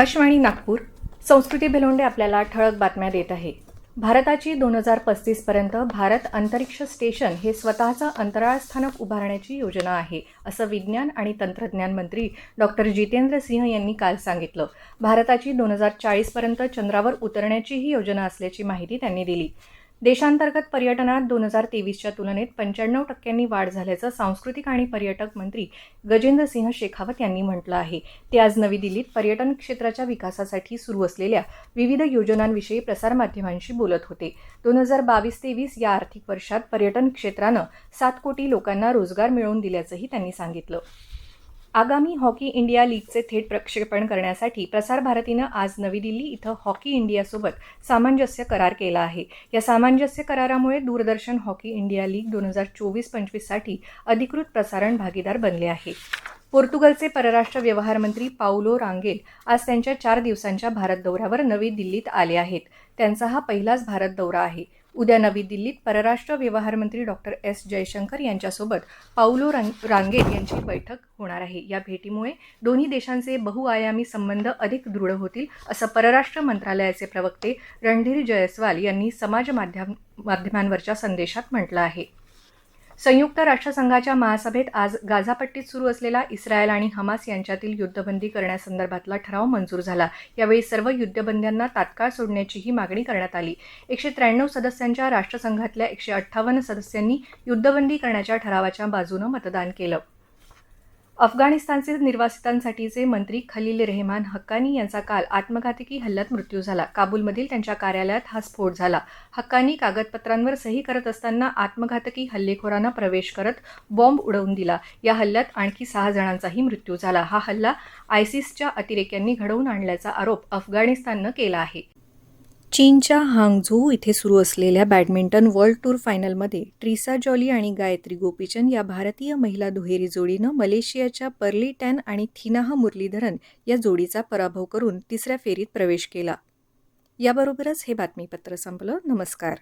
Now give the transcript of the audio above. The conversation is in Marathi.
आकाशवाणी नागपूर संस्कृती भिलोंडे आपल्याला ठळक बातम्या देत आहे. भारताची दोन हजार पस्तीसपर्यंत भारत अंतरिक्ष स्टेशन हे स्वतःचं अंतराळ स्थानक उभारण्याची योजना आहे असं विज्ञान आणि तंत्रज्ञान मंत्री डॉक्टर जितेंद्र सिंह यांनी काल सांगितलं. भारताची दोन हजार चाळीसपर्यंत चंद्रावर उतरण्याची ही योजना असल्याची माहिती त्यांनी दिली. देशांतर्गत पर्यटनात दोन हजार तेवीसच्या तुलनेत पंच्याण्णव टक्क्यांनी वाढ झाल्याचं सांस्कृतिक आणि पर्यटक मंत्री गजेंद्र सिंह शेखावत यांनी म्हटलं आहे. ते आज नवी दिल्लीत पर्यटन क्षेत्राच्या विकासासाठी सुरू असलेल्या विविध योजनांविषयी प्रसारमाध्यमांशी बोलत होते. दोन हजार बावीस तेवीस या आर्थिक वर्षात पर्यटन क्षेत्रानं सात कोटी लोकांना रोजगार मिळवून दिल्याचंही त्यांनी सांगितलं. आगामी हॉकी इंडिया लीगचे थेट प्रक्षेपण करण्यासाठी प्रसार भारतीनं आज नवी दिल्ली इथं हॉकी इंडियासोबत सामंजस्य करार केला आहे. या सामंजस्य करारामुळे दूरदर्शन हॉकी इंडिया लीग दोन हजार चोवीस पंचवीससाठी अधिकृत प्रसारण भागीदार बनले आहे. पोर्तुगलचे परराष्ट्र व्यवहार मंत्री पाऊलो रांगेल आज त्यांच्या चार दिवसांच्या भारत दौऱ्यावर नवी दिल्लीत आले आहेत. त्यांचा हा पहिलाच भारत दौरा आहे. उद्या नवी दिल्लीत परराष्ट्र व्यवहार मंत्री डॉक्टर एस. जयशंकर यांच्यासोबत पाऊलो रांगेल यांची बैठक होणार आहे. या भेटीमुळे दोन्ही देशांचे बहुआयामी संबंध अधिक दृढ होतील असं परराष्ट्र मंत्रालयाचे प्रवक्ते रणधीर जयस्वाल यांनी समाज माध्यम माध्यमांवरच्या संदेशात म्हटलं आहे. संयुक्त राष्ट्रसंघाच्या महासभेत आज गाझापट्टीत सुरू असलेला इस्रायल आणि हमास यांच्यातील युद्धबंदी करण्यासंदर्भातला ठराव मंजूर झाला. यावेळी सर्व युद्धबंद्यांना तात्काळ सोडण्याचीही मागणी करण्यात आली. एकशे त्र्याण्णव सदस्यांच्या राष्ट्रसंघातल्या एकशे अठ्ठावन्न सदस्यांनी युद्धबंदी करण्याच्या ठरावाच्या बाजूनं मतदान केलं. अफगाणिस्तानचे निर्वासितांसाठीचे मंत्री खलील रेहमान हक्कानी यांचा काल आत्मघातकी हल्ल्यात मृत्यू झाला. काबूलमधील त्यांच्या कार्यालयात हा स्फोट झाला. हक्कानी कागदपत्रांवर सही करत असताना आत्मघातकी हल्लेखोरांना प्रवेश करत बॉम्ब उडवून दिला. या हल्ल्यात आणखी सहा जणांचाही मृत्यू झाला. हा हल्ला आयसिसच्या अतिरेक्यांनी घडवून आणल्याचा आरोप अफगाणिस्ताननं केला आहे. चीनच्या हांगझू इथे सुरू असलेल्या बॅडमिंटन वर्ल्ड टूर फायनलमध्ये ट्रिसा जॉली आणि गायत्री गोपीचंद या भारतीय महिला दुहेरी जोडीनं मलेशियाच्या पर्ली टॅन आणि थिनाह मुरलीधरन या जोडीचा पराभव करून तिसऱ्या फेरीत प्रवेश केला. याबरोबरच हे बातमीपत्र संपलं. नमस्कार.